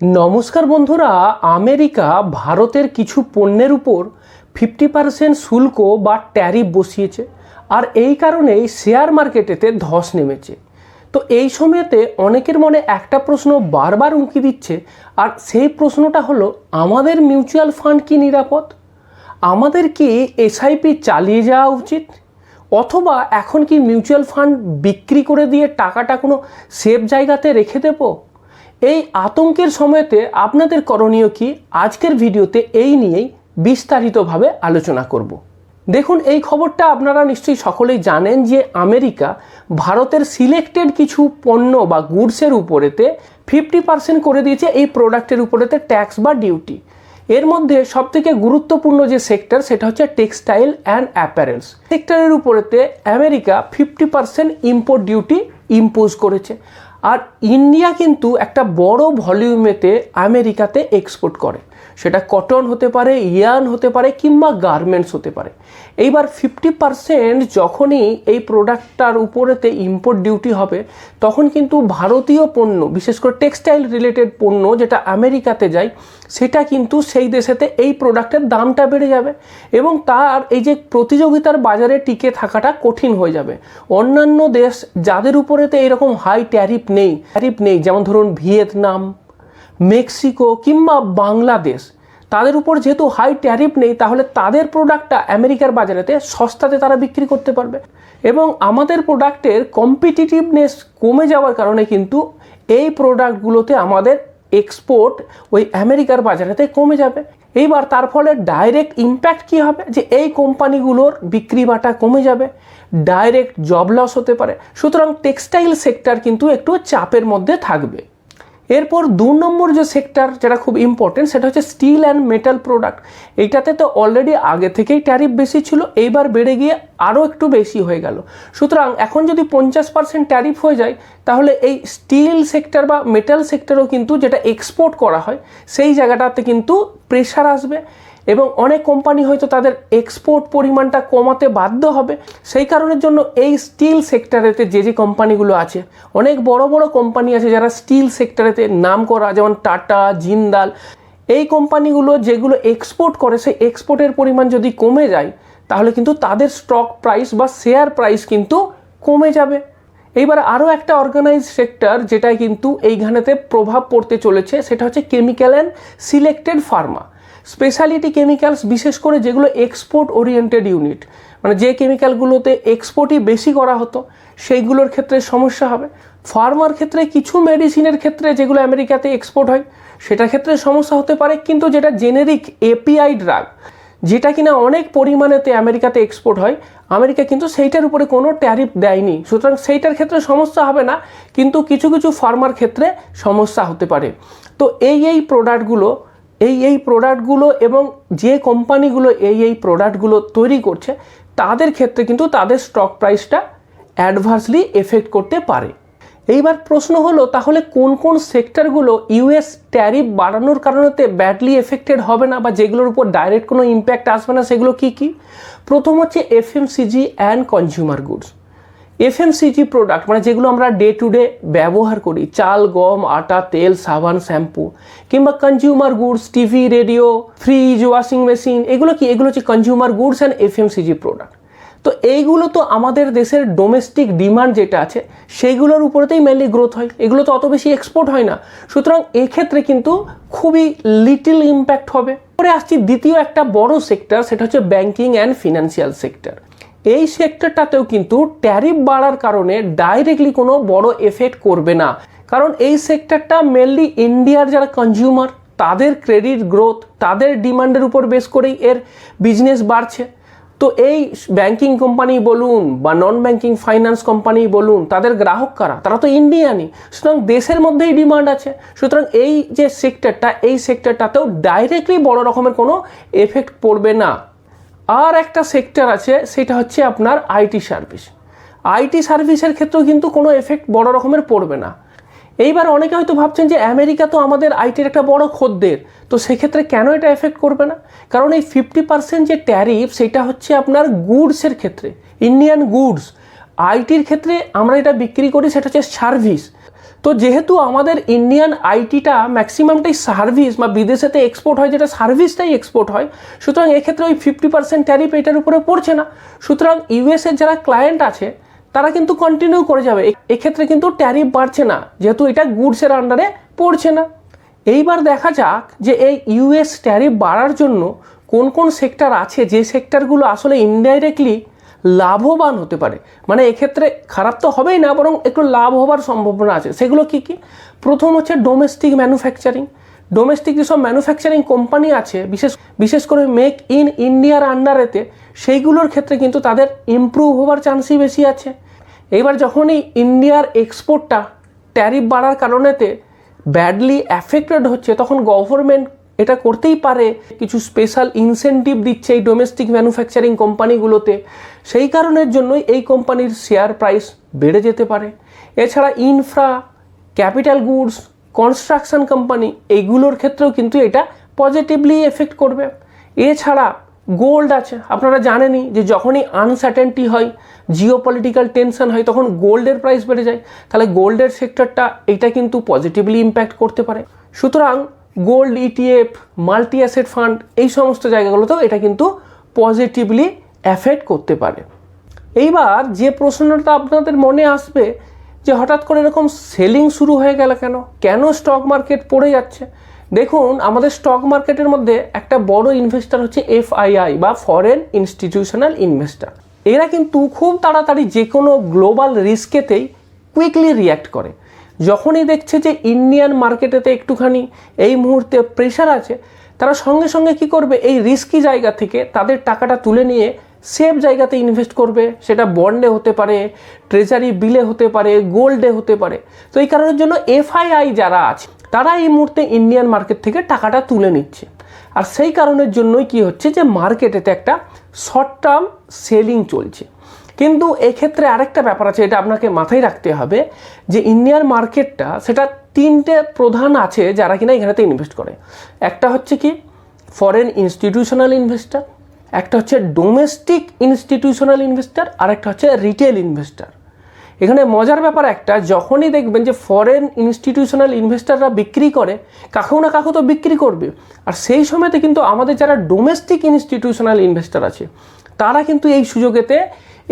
নমস্কার বন্ধুরা, আমেরিকা ভারতের কিছু পণ্যের উপর ফিফটি পার্সেন্ট শুল্ক বা ট্যারিফ বসিয়েছে, আর এই কারণেই শেয়ার মার্কেটেতে ধস নেমেছে। তো এই সময়তে অনেকের মনে একটা প্রশ্ন বারবার উঁকি দিচ্ছে, আর সেই প্রশ্নটা হলো, আমাদের মিউচুয়াল ফান্ড কি নিরাপদ? আমাদের কি এসআইপি চালিয়ে যাওয়া উচিত? অথবা এখন কি মিউচুয়াল ফান্ড বিক্রি করে দিয়ে টাকাটা কোনো সেফ জায়গাতে রেখে দেবো? এই আতঙ্কের সময়তে আপনাদের করণীয় কি? আজকের ভিডিওতে এই নিয়েই বিস্তারিতভাবে আলোচনা করব। দেখুন, এই খবরটা আপনারা নিশ্চয়ই সকলেই জানেন যে আমেরিকা ভারতের সিলেক্টেড কিছু পণ্য বা গুডসের উপরেতে ফিফটি পার্সেন্ট করে দিয়েছে এই প্রোডাক্টের উপরেতে ট্যাক্স বা ডিউটি। এর মধ্যে সবথেকে গুরুত্বপূর্ণ যে সেক্টর, সেটা হচ্ছে টেক্সটাইল অ্যান্ড অ্যাপারেলস। সেক্টরের উপরেতে America fifty percent import duty impose করেছে। আর ইন্ডিয়া কিন্তু একটা বড় ভলিউমেতে আমেরিকাতে এক্সপোর্ট করে। সেটা কটন হতে পারে ইয়ান হতে পারে কিংবা গার্মেন্টস হতে পারে। এইবার ফিফটি পারসেন্ট যখনই এই প্রোডাক্টটার উপরেতে ইম্পোর্ট ডিউটি হবে, তখন কিন্তু ভারতীয় পণ্য, বিশেষ করে টেক্সটাইল রিলেটেড পণ্য যেটা আমেরিকাতে যায়, সেটা কিন্তু সেই দেশেতে এই প্রোডাক্টের দামটা বেড়ে যাবে এবং তার এই যে প্রতিযোগিতার বাজারে টিকে থাকাটা কঠিন হয়ে যাবে। অন্যান্য দেশ যাদের উপরেতে এরকম হাই ট্যারিফ নেই ট্যারিফ নেই, যেমন ধরুন ভিয়েতনাম মেক্সিকো কিংবা বাংলাদেশ, তাদের উপর যেহেতু হাই ট্যারিফ নেই, তাহলে তাদের প্রোডাক্টটা আমেরিকার বাজারেতে সস্তাতে তারা বিক্রি করতে পারবে। এবং আমাদের প্রোডাক্টের কম্পিটিটিভনেস কমে যাওয়ার কারণে কিন্তু এই প্রোডাক্টগুলোতে আমাদের এক্সপোর্ট ওই আমেরিকার বাজারেতে কমে যাবে। এইবার তার ফলে ডাইরেক্ট ইম্প্যাক্ট কী হবে? যে এই কোম্পানিগুলোর বিক্রি বাটা কমে যাবে ডাইরেক্ট জব লস হতে পারে। সুতরাং টেক্সটাইল সেক্টর কিন্তু একটু চাপের মধ্যে থাকবে। এরপর দু নম্বর যে সেক্টর যেটা খুব ইম্পর্টেন্ট সেটা হচ্ছে স্টিল অ্যান্ড মেটাল প্রোডাক্ট এইটাতে তো অলরেডি আগে থেকেই ট্যারিফ বেশি ছিল, এইবার বেড়ে গিয়ে আরও একটু বেশি হয়ে গেল। সুতরাং এখন যদি পঞ্চাশ পার্সেন্ট ট্যারিফ হয়ে যায়, তাহলে এই স্টিল সেক্টর বা মেটাল সেক্টরও কিন্তু যেটা এক্সপোর্ট করা হয়, সেই জায়গাটাতে কিন্তু প্রেশার আসবে। এবং অনেক কোম্পানি হয়তো তাদের এক্সপোর্ট পরিমাণটা কমাতে বাধ্য হবে। সেই কারণের জন্য এই স্টিল সেক্টরেতে যে যে কোম্পানিগুলো আছে, অনেক বড় বড় কোম্পানি আছে যারা স্টিল সেক্টরেতে নাম করা, যেমন টাটা, জিন্দাল, এই কোম্পানিগুলো যেগুলো এক্সপোর্ট করে, সেই এক্সপোর্টের পরিমাণ যদি কমে যায়, তাহলে কিন্তু তাদের স্টক প্রাইস বা শেয়ার প্রাইস কিন্তু কমে যাবে। এইবার আরও একটা অর্গানাইজ সেক্টর যেটা কিন্তু এইখানেতে প্রভাব পড়তে চলেছে, সেটা হচ্ছে chemical and selected pharma speciality chemicals বিশেষ করে যেগুলো এক্সপোর্ট ওরিয়েন্টেড ইউনিট মানে যে কেমিক্যালগুলোতে এক্সপোর্টই বেশি করা হতো, সেইগুলোর ক্ষেত্রে সমস্যা হবে। ফার্মার ক্ষেত্রে কিছু মেডিসিনের ক্ষেত্রে যেগুলো আমেরিকাতে এক্সপোর্ট হয়, সেটার ক্ষেত্রে সমস্যা হতে পারে, কিন্তু যেটা জেনেরিক এপিআই ড্রাগ যেটা কিনা অনেক পরিমাণেতে আমেরিকাতে এক্সপোর্ট হয়, আমেরিকা কিন্তু সেইটার উপরে কোনো ট্যারিফ দেয়নি। সুতরাং সেইটার ক্ষেত্রে সমস্যা হবে না, কিন্তু কিছু কিছু ফার্মার ক্ষেত্রে সমস্যা হতে পারে। তো এই এই প্রোডাক্টগুলো এই এই প্রোডাক্টগুলো এবং যে কোম্পানিগুলো এই এই প্রোডাক্টগুলো তৈরি করছে, তাদের ক্ষেত্রে কিন্তু তাদের স্টক প্রাইসটা অ্যাডভার্সলি এফেক্ট করতে পারে। এইবার প্রশ্ন হলো, তাহলে কোন কোন সেক্টরগুলো ইউএস ট্যারিফ বাড়ানোর কারণেতে ব্যাডলি এফেক্টেড হবে না বা যেগুলোর উপর ডাইরেক্ট কোনো ইম্প্যাক্ট আসবে না, সেগুলো কি কি? প্রথম হচ্ছে FMCG and consumer goods FMCG product মানে যেগুলো আমরা ডে টু ডে ব্যবহার করি, চাল, গম, আটা, তেল, সাবান, শ্যাম্পু, কিংবা consumer goods TV radio fridge washing machine এগুলো কি? এগুলো হচ্ছে consumer goods and FMCG product তো এইগুলো তো আমাদের দেশের ডোমেস্টিক ডিমান্ড যেটা আছে, সেইগুলোর উপরেতেই মেনলি গ্রোথ হয়। এগুলো তো অত বেশি এক্সপোর্ট হয় না। সুতরাং এক্ষেত্রে কিন্তু খুবই লিটিল ইম্প্যাক্ট হবে। পরে আসছি দ্বিতীয় একটা বড় সেক্টর সেটা হচ্ছে ব্যাংকিং অ্যান্ড ফিনান্সিয়াল সেক্টর এই সেক্টরটাতেও কিন্তু ট্যারিফ বাড়ার কারণে ডাইরেক্টলি কোনো বড় এফেক্ট করবে না। কারণ এই সেক্টরটা মেনলি ইন্ডিয়ার যারা কনজিউমার তাদের ক্রেডিট গ্রোথ তাদের ডিমান্ডের উপর বেস করেই এর বিজনেস বাড়ছে। তো এই ব্যাংকিং কোম্পানি বলুন বা নন ব্যাংকিং ফাইন্যান্স কোম্পানি বলুন, তাদের গ্রাহক কারা? তারা তো ইন্ডিয়ানই সুতরাং দেশের মধ্যেই ডিমান্ড আছে। সুতরাং এই যে সেক্টরটা এই সেক্টরটাতেও ডাইরেক্টলি বড় রকমের কোনো এফেক্ট পড়বে না। আর একটা সেক্টর আছে, সেটা হচ্ছে আপনার আইটি সার্ভিস আইটি সার্ভিসের ক্ষেত্রেও কিন্তু কোনো এফেক্ট বড় রকমের পড়বে না। এইবার অনেকে হয়তো ভাবছেন যে আমেরিকা তো আমাদের আইটির একটা বড় খদ্দের, তো সেক্ষেত্রে কেন এটা এফেক্ট করবে না? কারণ এই ফিফটি পার্সেন্ট যে ট্যারিফ সেটা হচ্ছে আপনার গুডসের ক্ষেত্রে ইন্ডিয়ান গুডস আইটির ক্ষেত্রে আমরা এটা বিক্রি করি, সেটা হচ্ছে সার্ভিস তো যেহেতু আমাদের ইন্ডিয়ান আইটিটা ম্যাক্সিমামটাই সার্ভিস বা বিদেশেতে এক্সপোর্ট হয়, যেটা সার্ভিসটাই এক্সপোর্ট হয়, সুতরাং এক্ষেত্রে ওই ফিফটি পার্সেন্ট ট্যারিফ এটার উপরে পড়ছে না। সুতরাং ইউএসের যারা ক্লায়েন্ট আছে, তারা কিন্তু কন্টিনিউ করে যাবে। এক্ষেত্রে কিন্তু ট্যারিফ বাড়ছে না, যেহেতু এটা গুডসের আন্ডারে পড়ছে না। এইবার দেখা যাক যে এই ইউএস ট্যারিফ বাড়ার জন্য কোন কোন সেক্টর আছে, যে সেক্টরগুলো আসলে ইনডাইরেক্টলি লাভবান হতে পারে। মানে এক্ষেত্রে খারাপ তো হবেই না, বরং একটু লাভ হবার সম্ভাবনা আছে। সেগুলো কি কি? প্রথম হচ্ছে ডোমেস্টিক ম্যানুফ্যাকচারিং ডোমেস্টিক যেসব ম্যানুফ্যাকচারিং কোম্পানি আছে, বিশেষ বিশেষ করে মেক ইন ইন্ডিয়ার আন্ডারেতে সেইগুলোর ক্ষেত্রে কিন্তু তাদের ইমপ্রুভ হবার চান্সই বেশি আছে। এইবার যখনই ইন্ডিয়ার এক্সপোর্টটা ট্যারিফ বাড়ার কারণেতে ব্যাডলি অ্যাফেক্টেড হচ্ছে, তখন গভর্নমেন্ট এটা করতেই পারে, কিছু স্পেশাল ইনসেন্টিভ দিচ্ছে এই ডোমেস্টিক ম্যানুফ্যাকচারিং কোম্পানিগুলোতে সেই কারণের জন্যই এই কোম্পানির শেয়ার প্রাইস বেড়ে যেতে পারে। এছাড়া infra capital goods construction company এইগুলোর ক্ষেত্রেও কিন্তু এটা পজিটিভলি এফেক্ট করবে। এছাড়া গোল্ড আছে, আপনারা জানেনই যে যখনই আনসার্টেনটি হয় জিও পলিটিক্যাল টেনশন হয়, তখন গোল্ডের প্রাইস বেড়ে যায়। তাহলে গোল্ডের সেক্টরটা এটা কিন্তু পজিটিভলি ইম্প্যাক্ট করতে পারে। সুতরাং gold ETF multi asset fund এই সমস্ত জায়গাগুলোতেও এটা কিন্তু পজিটিভলি অ্যাফেক্ট করতে পারে। এইবার যে প্রশ্নটা আপনাদের মনে আসবে যে হঠাৎ করে এরকম সেলিং শুরু হয়ে গেল কেন? কেন স্টক মার্কেট পড়ে যাচ্ছে? দেখুন, আমাদের স্টক মার্কেটের মধ্যে একটা বড় ইনভেস্টার হচ্ছে এফআইআই বা ফরেন ইনস্টিটিউশনাল ইনভেস্টার এরা কিন্তু খুব তাড়াতাড়ি যে কোনো গ্লোবাল রিস্কেতেই কুইকলি রিয়্যাক্ট করে। যখনই দেখছে যে ইন্ডিয়ান মার্কেটেতে একটুখানি এই মুহূর্তে প্রেশার আছে, তারা সঙ্গে সঙ্গে কি করবে? এই রিস্কি জায়গা থেকে তাদের টাকাটা তুলে নিয়ে সেফ জায়গাতে ইনভেস্ট করবে। সেটা বন্ডে হতে পারে ট্রেজারি বিলে হতে পারে গোল্ডে হতে পারে। তো এই কারণের জন্য এফআইআই যারা আছে, তারা এই মুহূর্তে ইন্ডিয়ান মার্কেট থেকে টাকাটা তুলে নিচ্ছে। আর সেই কারণের জন্যই কি হচ্ছে যে মার্কেটেতে একটা শর্ট টার্ম সেলিং চলছে। কিন্তু এক্ষেত্রে আরেকটা ব্যাপার আছে, এটা আপনাকে মাথায় রাখতে হবে যে ইন্ডিয়ান মার্কেটটা, সেটা তিনটে প্রধান আছে যারা কিনা এখানেতে ইনভেস্ট করে। একটা হচ্ছে কি ফরেন ইনস্টিটিউশনাল ইনভেস্টার একটা হচ্ছে ডোমেস্টিক ইনস্টিটিউশনাল ইনভেস্টার আর একটা হচ্ছে রিটেল ইনভেস্টার এখানে মজার ব্যাপার একটা, যখনই দেখবেন যে ফরেন ইনস্টিটিউশনাল ইনভেস্টাররা বিক্রি করে কাকেও না কাকু তো বিক্রি করবে। আর সেই সময়তে কিন্তু আমাদের যারা ডোমেস্টিক ইনস্টিটিউশনাল ইনভেস্টার আছে, তারা কিন্তু এই সুযোগেতে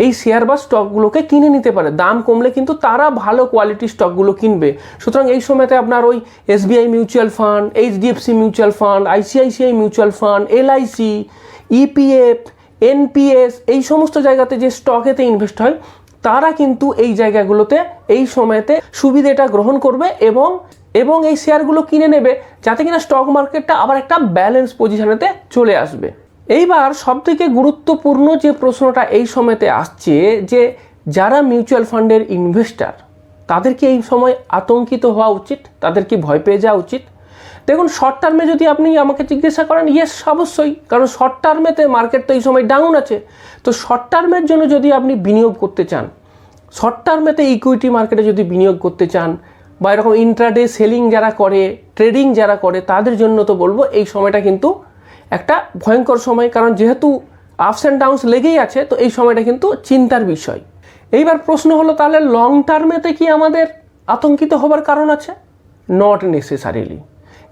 এই শেয়ার বা স্টকগুলোকে কিনে নিতে পারে। দাম কমলে কিন্তু তারা ভালো কোয়ালিটির স্টকগুলো কিনবে। সুতরাং এই সময়তে আপনার ওই SBI mutual fund HDFC mutual fund ICICI mutual fund LIC EPF NPS এই সমস্ত জায়গাতে যে স্টকেতে ইনভেস্ট হয়, তারা কিন্তু এই জায়গাগুলোতে এই সময়তে সুবিধাটা গ্রহণ করবে এবং এবং এই শেয়ারগুলো কিনে নেবে, যাতে কিনা স্টক মার্কেটটা আবার একটা ব্যালেন্স পজিশনেতে চলে আসবে। এইবার সবথেকে গুরুত্বপূর্ণ যে প্রশ্নটা এই সময়তে আসছে যে যারা মিউচুয়াল ফান্ডের ইনভেস্টার তাদেরকে এই সময় আতঙ্কিত হওয়া উচিত? তাদেরকে ভয় পেয়ে যাওয়া উচিত? দেখুন শর্ট টার্মে যদি আপনি আমাকে জিজ্ঞাসা করেন ইয়েস অবশ্যই, কারণ শর্ট টার্মেতে মার্কেট তো এই সময় ডাউন আছে। তো শর্ট টার্মের জন্য যদি আপনি বিনিয়োগ করতে চান শর্ট টার্মেতে ইকুইটি মার্কেটে যদি বিনিয়োগ করতে চান, বা এরকম ইন্ট্রাডে সেলিং যারা করে ট্রেডিং যারা করে, তাদের জন্য তো বলব, এই সময়টা কিন্তু একটা ভয়ঙ্কর সময়, কারণ যেহেতু আপস অ্যান্ড ডাউনস লেগেই আছে, তো এই সময়টা কিন্তু চিন্তার বিষয়। এইবার প্রশ্ন হলো, তাহলে লং টার্মেতে কি আমাদের আতঙ্কিত হবার কারণ আছে? নট নেসেসারিলি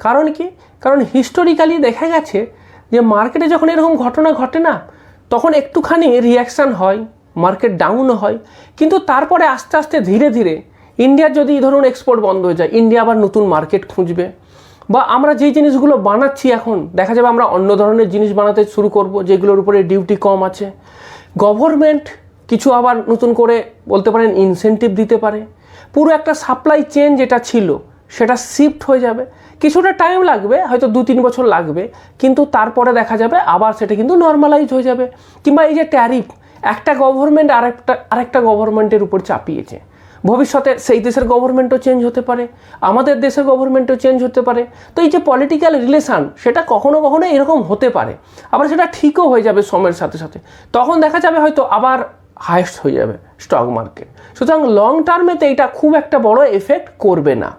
কারণ কি? কারণ হিস্টোরিক্যালি দেখা গেছে যে মার্কেটে যখন এরকম ঘটনা ঘটে না, তখন একটুখানি রিয়াকশান হয় মার্কেট ডাউন হয়। কিন্তু তারপরে আস্তে আস্তে ধীরে ধীরে ইন্ডিয়ার যদি ধরুন এক্সপোর্ট বন্ধ হয়ে যায় ইন্ডিয়া আবার নতুন মার্কেট খুঁজবে। বা আমরা যেই জিনিসগুলো বানাচ্ছি এখন, দেখা যাবে আমরা অন্য ধরনের জিনিস বানাতে শুরু করব, যেগুলোর উপরে ডিউটি কম আছে। গভর্নমেন্ট কিছু আবার নতুন করে বলতে পারেন ইনসেন্টিভ দিতে পারে। পুরো একটা সাপ্লাই চেন যেটা ছিল, সেটা শিফট হয়ে যাবে। কিছুটা টাইম লাগবে, হয়তো দু তিন বছর লাগবে, কিন্তু তারপরে দেখা যাবে আবার সেটা কিন্তু নর্মালাইজ হয়ে যাবে। কিংবা এই যে ট্যারিফ একটা গভর্নমেন্ট আরেকটা আরেকটা গভর্নমেন্টের উপর চাপিয়েছে। ভবিষ্যতে সেই দেশের গভর্নমেন্টও চেঞ্জ হতে পারে, আমাদের দেশের গভর্নমেন্টও চেঞ্জ হতে পারে। তো এই যে পলিটিক্যাল রিলেশান সেটা কখনো কখনো এরকম হতে পারে, আবার সেটা ঠিকও হয়ে যাবে সময়ের সাথে সাথে। তখন দেখা যাবে হয়তো আবার হায়েস্ট হয়ে যাবে স্টক মার্কেট সুতরাং লং টার্মেতে এটা খুব একটা বড় এফেক্ট করবে না।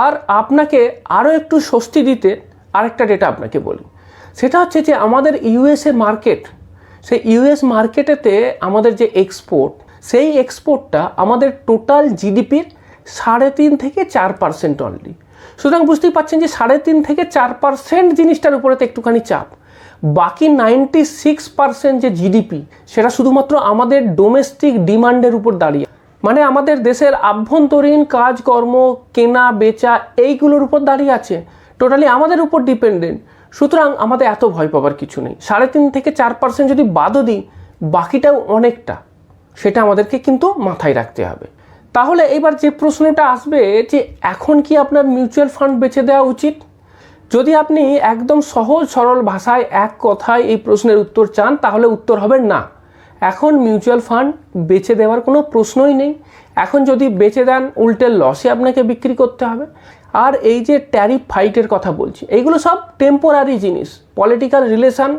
আর আপনাকে আরও একটু স্বস্তি দিতে আরেকটা ডেটা আপনাকে বলি। সেটা হচ্ছে যে আমাদের ইউএসএ মার্কেট সেই ইউএস মার্কেটেতে আমাদের যে এক্সপোর্ট সেই এক্সপোর্টটা আমাদের টোটাল জিডিপির সাড়ে তিন থেকে চার পার্সেন্ট অনলি সুতরাং বুঝতেই পারছেন যে সাড়ে তিন থেকে চার পার্সেন্ট জিনিসটার উপরে তো একটুখানি চাপ। বাকি নাইনটি সিক্স পার্সেন্ট যে জিডিপি সেটা শুধুমাত্র আমাদের ডোমেস্টিক ডিমান্ডের উপর দাঁড়িয়ে। মানে আমাদের দেশের আভ্যন্তরীণ কাজকর্ম, কেনা, বেচা, এইগুলোর উপর দাঁড়িয়ে আছে। টোটালি আমাদের উপর ডিপেন্ডেন্ট সুতরাং আমাদের এত ভয় পাবার কিছু নেই। সাড়ে তিন থেকে চার পার্সেন্ট যদি বাদও দিই, বাকিটাও অনেকটা। সেটা আমাদেরকে কিন্তু মাথায় রাখতে হবে। তাহলে এবার যে প্রশ্নটা আসবে যে এখন কি আপনার মিউচুয়াল ফান্ড বেছে দেওয়া উচিত? যদি আপনি একদম সহজ সরল ভাষায় এক কথায় এই প্রশ্নের উত্তর চান, তাহলে উত্তর হবে না। এখন মিউচুয়াল ফান্ড বেছে দেওয়ার কোনো প্রশ্নই নেই। এখন যদি বেচে দেন, উল্টে লসে আপনাকে বিক্রি করতে হবে। আর এই যে ট্যারিফ ফাইটের কথা বলছি এইগুলো সব টেম্পোরারি জিনিস। পলিটিক্যাল রিলেশন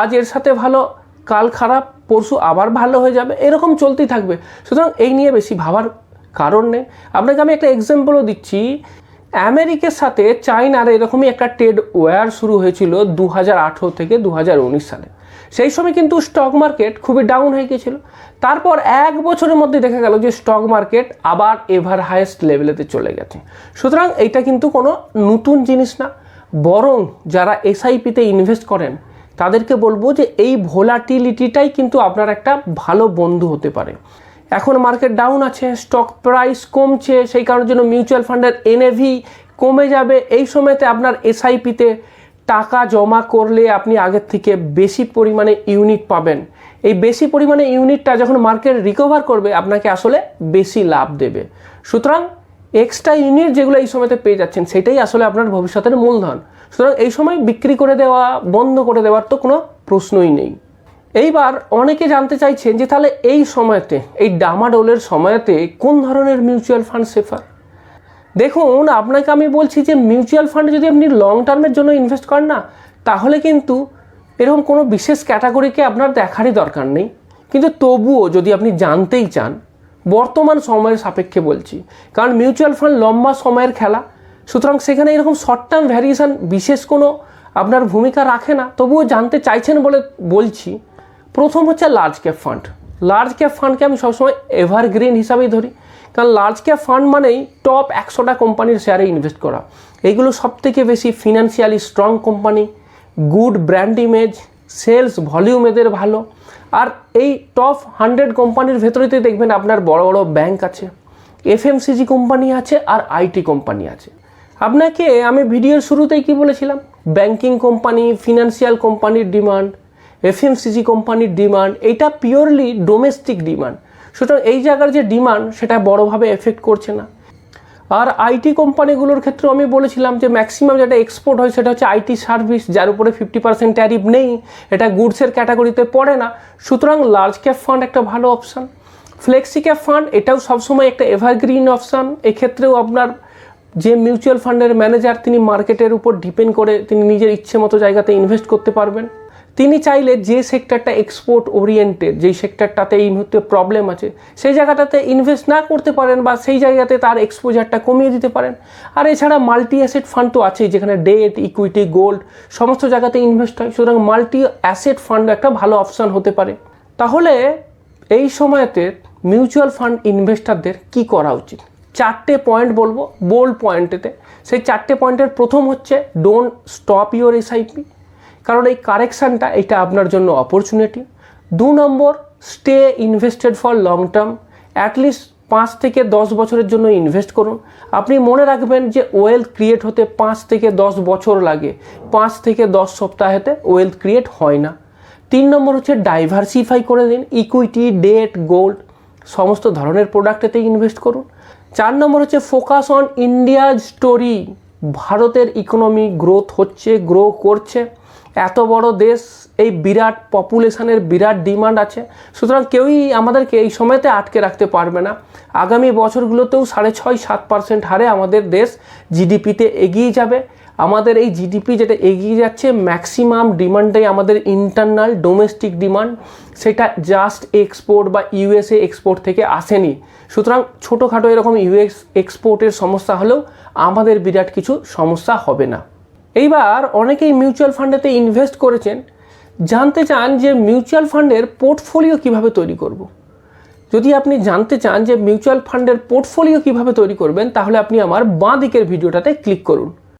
আজ এর সাথে ভালো, কাল খারাপ পরশু আবার ভালো হয়ে যাবে, এরকম চলতেই থাকবে। সুতরাং এই নিয়ে বেশি ভাবার কারণ নেই। আপনাকে আমি একটা এক্সাম্পলও দিচ্ছি। আমেরিকার সাথে চায়নার এরকমই একটা ট্রেড ওয়ার শুরু হয়েছিল দু হাজার আঠেরো থেকে দু হাজার উনিশ সালে। সেই সময় কিন্তু স্টক মার্কেট খুবই ডাউন হয়ে গিয়েছিল। তারপর এক বছরের মধ্যে দেখা গেল যে স্টক মার্কেট আবার এভার হায়েস্ট লেভেলেতে চলে গেছে। সুতরাং এইটা কিন্তু কোনো নতুন জিনিস না। বরং যারা এসআইপিতে ইনভেস্ট করেন তাদেরকে বলব যে এই ভোলাটিলিটিটাই কিন্তু আপনার একটা ভালো বন্ধু হতে পারে। এখন মার্কেট ডাউন আছে স্টক প্রাইস কমছে, সেই কারণের জন্য মিউচুয়াল ফান্ডের এনএভি কমে যাবে। এই সময়তে আপনার এসআইপিতে টাকা জমা করলে আপনি আগের থেকে বেশি পরিমাণে ইউনিট পাবেন। এই বেশি পরিমাণে ইউনিটটা যখন মার্কেট রিকভার করবে, আপনাকে আসলে বেশি লাভ দেবে। সুতরাং এক্সট্রা ইউনিট যেগুলো এই সময়তে পেয়ে যাচ্ছেন, সেটাই আসলে আপনার ভবিষ্যতের মূলধন। সুতরাং এই সময় বিক্রি করে দেওয়া, বন্ধ করে দেওয়ার তো কোনো প্রশ্নই নেই। এইবার অনেকে জানতে চাইছেন যে তাহলে এই সময়তে, এই ডামাডোলের সময়তে কোন ধরনের মিউচুয়াল ফান্ড সেফার? দেখুন, আপনাকে আমি বলছি যে মিউচুয়াল ফান্ডে যদি আপনি লং টার্মের জন্য ইনভেস্ট করেন না, তাহলে কিন্তু এরকম কোনো বিশেষ ক্যাটাগরিকে আপনার দেখারই দরকার নেই। কিন্তু তবুও যদি আপনি জানতেই চান, বর্তমান সময়ের সাপেক্ষে বলছি, কারণ মিউচুয়াল ফান্ড লম্বা সময়ের খেলা সুতরাং সেখানে এরকম শর্ট টার্ম ভ্যারিয়েশন বিশেষ কোনো আপনার ভূমিকা রাখে না, তবুও জানতে চাইছেন বলে বলছি। প্রথম হচ্ছে large cap fund large cap ফান্ডকে আমি সবসময় এভারগ্রিন হিসাবেই ধরি। কারণ লার্জ ক্যাপ ফান্ড মানেই টপ একশোটা কোম্পানির শেয়ারে ইনভেস্ট করা। এইগুলো সব থেকে বেশি financially strong company good brand image sales volume এদের ভালো। আর এই টপ হান্ড্রেড কোম্পানির ভেতরেতে দেখবেন আপনার বড় বড় ব্যাংক আছে এফএমসিজি কোম্পানি আছে আর আইটি কোম্পানি আছে। আপনাকে আমি ভিডিওর শুরুতেই কি বলেছিলাম? ব্যাংকিং কোম্পানি ফিনান্সিয়াল কোম্পানির ডিমান্ড এফএমসিজি কোম্পানির ডিমান্ড এটা পিওরলি ডোমেস্টিক ডিমান্ড সুতরাং এই জায়গার যে ডিমান্ড সেটা বড়োভাবে এফেক্ট করছে না। আর আইটি কোম্পানিগুলোর ক্ষেত্রেও আমি বলেছিলাম যে ম্যাক্সিমাম যেটা এক্সপোর্ট হয়, সেটা হচ্ছে আইটি সার্ভিস যার উপরে ফিফটি পার্সেন্ট ট্যারিফ নেই, এটা গুডসের ক্যাটাগরিতে পড়ে না। সুতরাং লার্জ ক্যাপ ফান্ড একটা ভালো অপশান ফ্লেক্সি ক্যাপ ফান্ড এটাও সবসময় একটা এভারগ্রিন অপশান এক্ষেত্রেও আপনার যে মিউচুয়াল ফান্ডের ম্যানেজার তিনি মার্কেটের উপর ডিপেন্ড করে তিনি নিজের ইচ্ছে মতো জায়গাতে ইনভেস্ট করতে পারবেন। তিনি চাইলে যে সেক্টরটা এক্সপোর্ট ওরিয়েন্টেড যেই সেক্টরটাতে এই মুহূর্তে প্রবলেম আছে, সেই জায়গাটাতে ইনভেস্ট না করতে পারেন বা সেই জায়গাতে তার এক্সপোজারটা কমিয়ে দিতে পারেন। আর এছাড়া মাল্টি অ্যাসেট ফান্ড তো আছেই, যেখানে ডেট ইকুইটি গোল্ড সমস্ত জায়গাতে ইনভেস্ট হয়। সুতরাং মাল্টি অ্যাসেট ফান্ড একটা ভালো অপশান হতে পারে। তাহলে এই সময়তে মিউচুয়াল ফান্ড ইনভেস্টারদের কি করা উচিত? চারটে পয়েন্ট বলব বোল্ড পয়েন্টেতে সেই চারটে পয়েন্টের প্রথম হচ্ছে ডোন্ট স্টপ ইউর এসআইপি কারণ এই কারেকশানটা এটা আপনার জন্য অপরচুনিটি দু নম্বর stay invested for long term at least পাঁচ থেকে দশ বছরের জন্য ইনভেস্ট করুন। আপনি মনে রাখবেন যে ওয়েলথ ক্রিয়েট হতে পাঁচ থেকে দশ বছর লাগে। পাঁচ থেকে দশ সপ্তাহেতে ওয়েলথ ক্রিয়েট হয় না। তিন নম্বর হচ্ছে ডাইভার্সিফাই করে দিন। ইকুইটি ডেট গোল্ড সমস্ত ধরনের প্রোডাক্টেতে ইনভেস্ট করুন। চার নম্বর হচ্ছে ফোকাস অন ইন্ডিয়াজ স্টোরি। ভারতের ইকোনমি গ্রোথ হচ্ছে, গ্রো করছে। এত বড় দেশ, এই বিরাট পপুলেশনের বিরাট ডিমান্ড আছে। সুতরাং কেউই আমাদেরকে এই সময়তে আটকে রাখতে পারবে না। আগামী বছরগুলোতেও সাড়ে ছয়, সাত পার্সেন্ট হারে আমাদের দেশ জিডিপিতে এগিয়ে যাবে। আমাদের এই জিডিপি যেটা এগিয়ে যাচ্ছে ম্যাক্সিমাম ডিমান্ডটাই আমাদের ইন্টারনাল ডোমেস্টিক ডিমান্ড সেটা জাস্ট এক্সপোর্ট বা ইউএসএ এক্সপোর্ট থেকে আসেনি। সুতরাং ছোটোখাটো এরকম ইউএস এক্সপোর্টের সমস্যা হলেও আমাদের বিরাট কিছু সমস্যা হবে না। এইবার অনেকেই মিউচুয়াল ফান্ডেতে ইনভেস্ট করেছেন। জানতে চান যে মিউচুয়াল ফান্ডের পোর্টফোলিও কীভাবে তৈরি করব। যদি আপনি জানতে চান যে মিউচুয়াল ফান্ডের পোর্টফোলিও কীভাবে তৈরি করবেন, তাহলে আপনি আমার বাঁ দিকের ভিডিওটাতে ক্লিক করুন।